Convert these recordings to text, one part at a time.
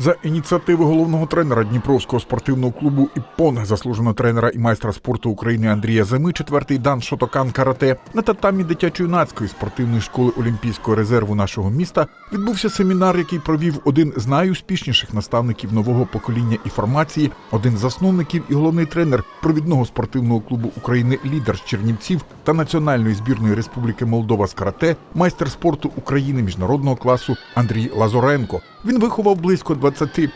За ініціативи головного тренера Дніпровського спортивного клубу «Іппон», заслуженого тренера і майстра спорту України Андрія Зими, четвертий дан Шотокан Карате на татамі дитячо-юнацької спортивної школи Олімпійського резерву нашого міста відбувся семінар, який провів один з найуспішніших наставників нового покоління і формації, один з засновників і головний тренер провідного спортивного клубу України Лідер з Чернівців та Національної збірної Республіки Молдова з карате, майстер спорту України міжнародного класу Андрій Лазоренко. Він виховав близько 20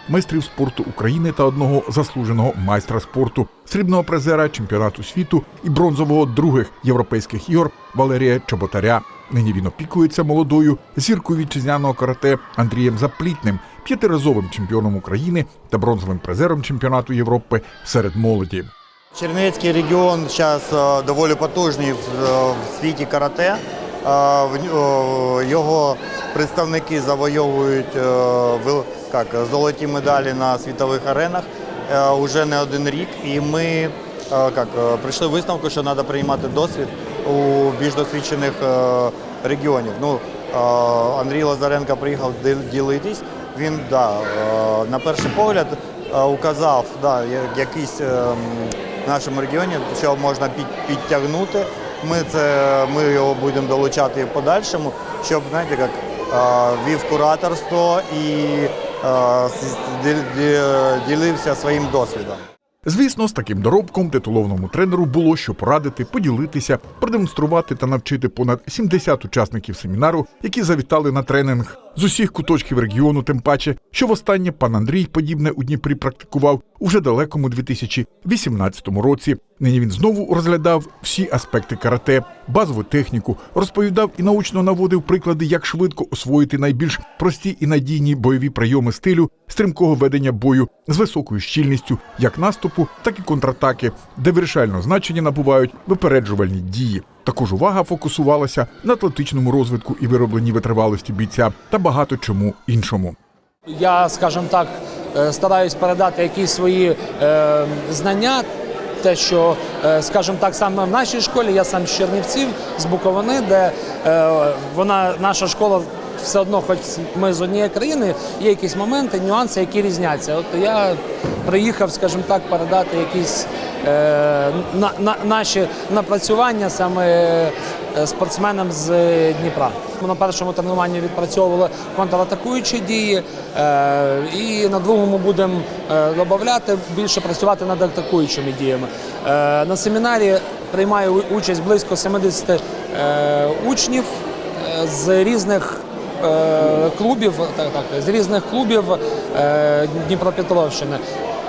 майстрів спорту України та одного заслуженого майстра спорту, срібного призера чемпіонату світу і бронзового других європейських ігор Валерія Чоботаря. Нині він опікується молодою зіркою вітчизняного карате Андрієм Заплітним, п'ятиразовим чемпіоном України та бронзовим призером чемпіонату Європи серед молоді. Чернівецький регіон зараз доволі потужний е, в світі карате. Його представники завойовують е, як, золоті медалі на світових аренах е, уже не один рік. І ми як, е, прийшли висновку, що треба приймати досвід у більш досвідчених регіонів. Ну, Андрій Лазаренко приїхав діл- ділитись. Він да, на перший погляд указав да, якийсь е, в нашому регіоні, що можна під- підтягнути. Ми, це, ми його будемо долучати в подальшому, щоб знаєте, як вів кураторство і ділився своїм досвідом. Звісно, з таким доробком титуловному тренеру було що порадити, поділитися, продемонструвати та навчити понад 70 учасників семінару, які завітали на тренінг з усіх куточків регіону, тим паче, що востаннє пан Андрій подібне у Дніпрі практикував уже далекому 2018 році. Нині він знову розглядав всі аспекти карате, базову техніку, розповідав і научно наводив приклади, як швидко освоїти найбільш прості і надійні бойові прийоми стилю стрімкого ведення бою з високою щільністю як наступу, так і контратаки, де вирішальне значення набувають випереджувальні дії. Також увага фокусувалася на атлетичному розвитку і виробленні витривалості бійця та багато чому іншому. Я, скажімо так, е, стараюсь передати якісь свої е, знання. Те, що, е, скажімо так, саме в нашій школі, я сам з Чернівців, з Буковини, де е, вона, наша школа все одно, хоч ми з однієї країни, є якісь моменти, нюанси, які різняться. От я приїхав, скажімо так, передати якісь на, на, наші напрацювання саме е, спортсменам з Дніпра. Ми на першому тренуванні відпрацьовували контратакуючі дії, е, і на другому будемо е, додати більше працювати над атакуючими діями. Е, на семінарі приймає участь близько 70 е, учнів е, з різних е, клубів, так, так, з різних клубів е, Дніпропетровщини.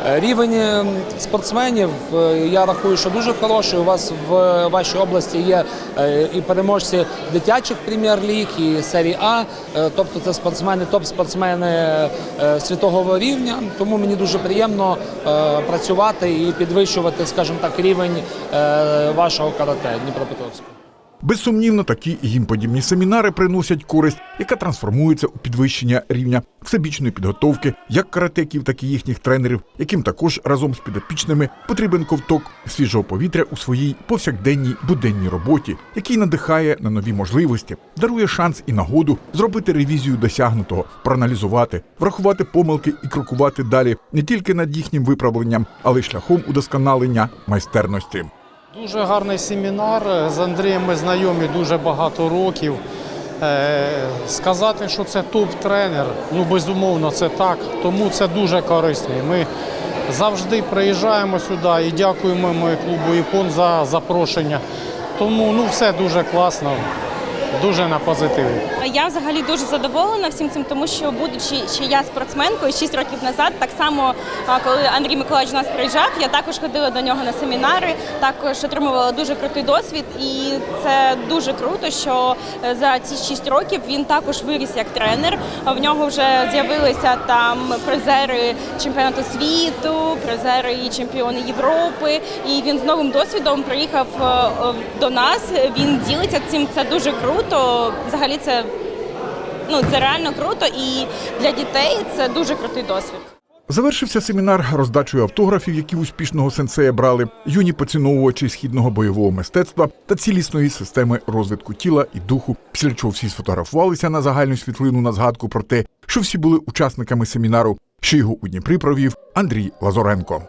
Е, Рівень е, спортсменів е, я рахую, що дуже хороший. У вас в вашій області є е, і переможці дитячих прем'єр-ліг, і серії А. Е, Тобто це спортсмени, топ-спортсмени е, світового рівня. Тому мені дуже приємно е, працювати і підвищувати, скажімо так, рівень е, вашого карате Дніпропетровського. Безсумнівно, такі їм подібні семінари приносять користь, яка трансформується у підвищення рівня всебічної підготовки як каратеків, так і їхніх тренерів, яким також разом з підопічними потрібен ковток свіжого повітря у своїй повсякденній буденній роботі, який надихає на нові можливості, дарує шанс і нагоду зробити ревізію досягнутого, проаналізувати, врахувати помилки і крокувати далі не тільки над їхнім виправленням, але й шляхом удосконалення майстерності. Дуже гарний семінар. З Андрієм ми знайомі дуже багато років. Е, Сказати, що це топ-тренер, ну безумовно, це так. Тому це дуже корисно. Ми завжди приїжджаємо сюди і дякуємо ми клубу Іпон за запрошення. Тому ну все дуже класно, дуже на позитиві. Я взагалі дуже задоволена всім цим, тому що будучи ще я спортсменкою 6 років назад, так само коли Андрій Миколаївич нас приїжджав, я також ходила до нього на семінари, також отримувала дуже крутий досвід, і це дуже круто, що е, за ці 6 років він також виріс як тренер. В нього вже з'явилися там призери чемпіонату світу, призери і чемпіони Європи. І він з новим досвідом приїхав е, е, до нас. Він ділиться цим. Це дуже круто. Взагалі, це ну це реально круто, і для дітей це дуже крутий досвід. Завершився семінар роздачею автографів, які успішного сенсея брали юні поціновувачі східного бойового мистецтва та цілісної системи розвитку тіла і духу. Після чого всі сфотографувалися на загальну світлину на згадку про те, що всі були учасниками семінару. що його у Дніпрі провів Андрій Лазоренко.